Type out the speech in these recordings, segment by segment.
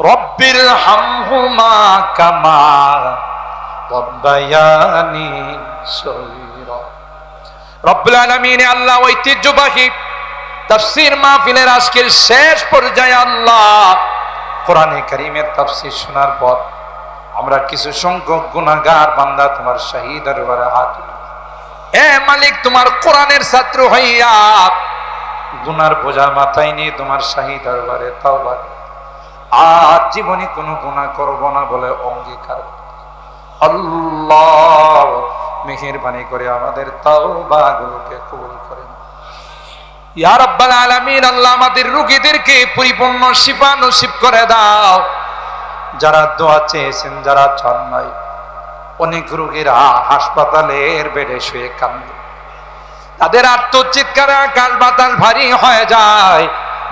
রব্বির হামহুমা কামা রব্বায়ানি সগীরা রব্বুল আলামিন আল্লাহ ঐতিহ্যবাহী তাফসীর মাহফিলের আজকের শেষ পর্যায়ে আল্লাহ কোরআনে কারীমের তাফসীর শোনার পর আমরা কিছু সংখ্যক গুণাগার বান্দা তোমার শাহিদ দরবারে হাত এ মালিক, তোমার কোরআনের ছাত্র হইয়া গুনার বোঝা মাথায় নিয়ে তোমার শাহী দরবারে তাওবা আর জীবনে কোনো গুণা করব না বলে অঙ্গীকার করি। আল্লাহ মেহেরবানি করে আমাদের তাওবা গুলোকে কবুল করে নাও। ইয়া রাব্বাল আলামিন, আল্লাহ আমাদের রোগীদেরকে পরিপূর্ণ শিফা নসিব করে দাও যারা দোয়া চেয়েছেন, যারা চান নাই, অনেক রোগীরা হাসপাতালের বেডে শুয়ে কান্দে তাদের আত্মচিৎকারে আকাশ বাতাস ভারী হয়ে যায়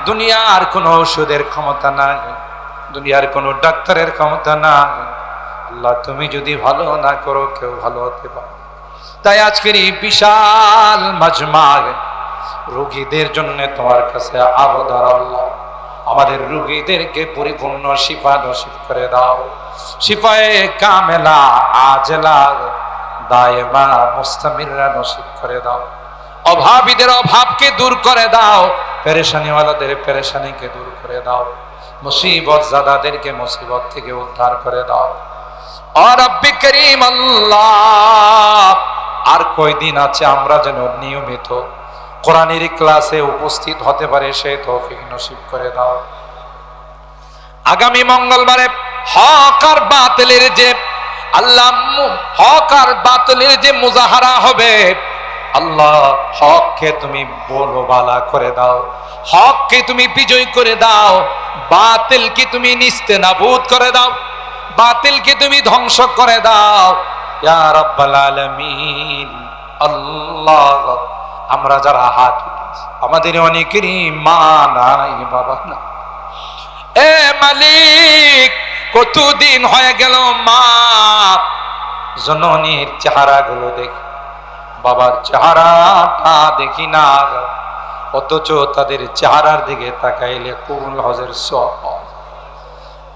দুনিয়ার কোনো ওষুধের ক্ষমতা নাই, দুনিয়ার কোনো ডাক্তারের ক্ষমতা নাই। আল্লাহ, তুমি যদি ভালো না করো, কেউ ভালো হতে পারে তাই আজকের এই বিশাল মাজমাগ রোগীদের জন্য তোমার কাছে আবদার আল্লাহ, আমাদের রোগীদেরকে পরিপূর্ণ শিফা নসিব করে দাও। শিফায়ে কামেলা, আজলা, দায়মা মুস্তামিররা নসিব করে দাও। অভাবীদের অভাবকে দূর করে দাও। পেরেশানিওয়ালাদের পেরেশানিকে দূর করে দাও। মুসিবত জাদাদেরকে মুসিবত থেকে উদ্ধার করে দাও। আর রব্বি করিম আল্লাহ, আর কয়দিন আছে আমরা যেন নিয়মিত কোরআনের ক্লাসে উপস্থিত হতে পারে সেই তৌফিক নসিব করে দাও। আগামী মঙ্গলবারে হক আর বাতিলের যে আল্লাহ, হক আর বাতিলের যে মুজাহারা হবে আল্লাহ হককে তুমি বলো বালা করে দাও, হককে তুমি বিজয় করে দাও, বাতিলকে তুমি নিস্তে নাবুদ করে দাও, বাতিলকে তুমি ধ্বংস করে দাও। ইয়া রাব্বাল আলামিন, আল্লাহ, আমরা যারা হাত আমাদের অনেকেরই মা নাই, বাবা না এ মালিক, কতদিন হয়ে গেল মা? জননীর চেহারা গুলো দেখি। বাবার চেহারাটা দেখি না অথচ তাদের চেহারার দিকে তাকাইলে কুল হজের সব।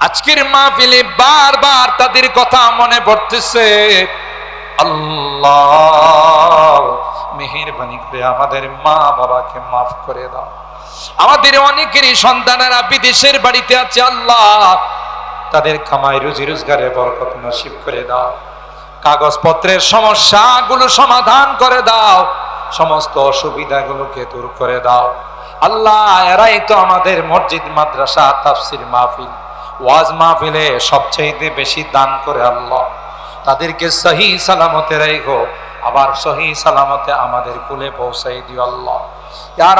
আজকের মাহফিলে বারবার তাদের কথা মনে পড়তেছে। আল্লাহ, মেহেরবানি করে আমাদের মা বাবাকে মাফ করে দাও। আমাদের অনেকেরই সন্তানেরা বিদেশের বাড়িতে আছে, আল্লাহ। তাদের কামাই রুজি রোজগারে বরকত নসিব করে দাও। কাগজপত্রের সমস্যাগুলো সমাধান করে দাও, সমস্ত অসুবিধাগুলোকে দূর করে দাও। আল্লাহ, এরাই তো আমাদের মসজিদ, মাদ্রাসা, তাফসির মাহফিল, ওয়াজ মাহফিলে সবচেয়ে বেশি দান করে আল্লাহ। তাদেরকে সহি সালামতে রেখো আবার সহি সালামতে আমাদের কুলে পৌঁছাই দিও আল্লাহ। ইয়া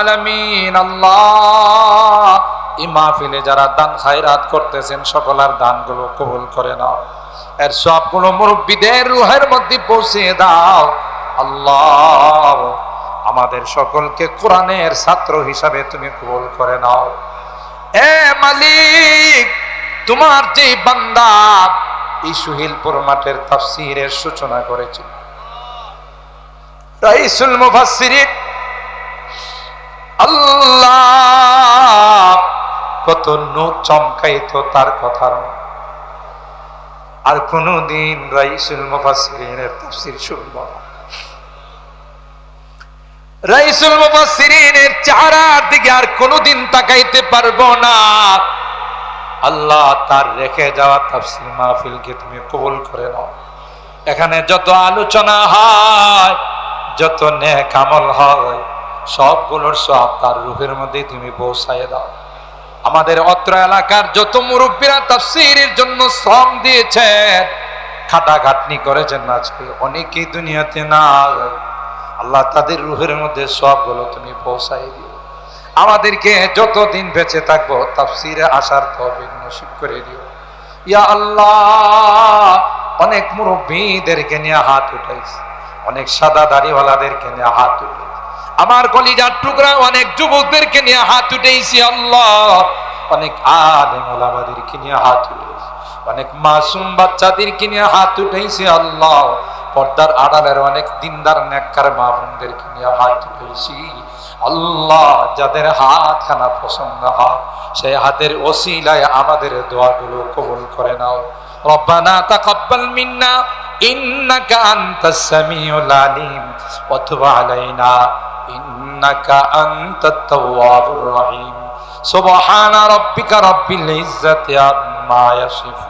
আলামিন, আল্লাহ, এই মাহফিলে যারা দান, খায়রাত করতেছেন, সকলার দানগুলো কবুল করে নাও। এর সবগুলো মুরব্বীদের রুহের মধ্যে পৌঁছে দাও। আল্লাহ, আমাদের সকলকে কোরআনের ছাত্র হিসাবে তুমি কবুল করে নাও। এ মালিক, তোমার যে বান্দা এই সুহিলপুর মাঠের তাফসিরের সূচনা করেছিল। রাইসুল মুফাসসিরিন, আল্লাহ, কত নূর চমকাইতো তার কথার আর কোনদিন রাইসুল মুফাসসিরিনের তাফসীর শুনব না। রাইসুল মুফাসসিরিনের চেহারার দিকে আর কোনদিন তাকাইতে পারব না। আল্লাহ তার রেখে যাওয়া তাফসীর মাহফিলকে তুমি কবুল করে নাও। এখানে যত আলোচনা হয়, যত নেক আমল হয়, সবগুলোর সব তার রূপের মধ্যে তুমি পৌঁছায় দাও। আমাদের অত্র এলাকার যত মুরব্বীরা তাফসীরের জন্য শ্রম দিয়েছেন, খাটাখাটনি করেছেন আজকে। অনেকেই দুনিয়াতে না আল্লাহ তাদের রুহের মধ্যে সবগুলো তুমি পৌঁছাই দিও। আমাদেরকে যতদিন বেঁচে থাকব তাফসিরে আসার তৌফিক নসিব করে দিও। ইয়া আল্লাহ, অনেক মুরব্বীদেরকে নিয়ে হাত উঠাইছে। অনেক সাদা দাড়িওয়ালাদেরকে নিয়ে হাত উঠাইছে। আমার কলিজার টুকরা অনেক যুবকদেরকে নিয়ে হাত উঠেছি আল্লাহ। অনেক আলেম ওলামাদেরকে নিয়ে হাত উঠেছি অনেক মাসুম বাচ্চাদেরকে নিয়ে হাত উঠেছি আল্লাহ। পর্দার আড়ালের অনেক দিনদার, নেককার মা বোনদেরকে নিয়ে হাত উঠেছি আল্লাহ। যাদের হাত খানা পছন্দ হয়, সেই হাতের ওসিলায় আমাদের দোয়াগুলো কবুল করে নাও। রব্বানা তাকাব্বাল মিন্না আনতাস সামিউল আলিম ওয়া তুব আলাইনা, ইন্নাকা আনতাত তাওয়াবুর রহিম। সুবহানা রাব্বিকা রাব্বিল ইজ্জাতি আম্মা ইয়াসিফুন।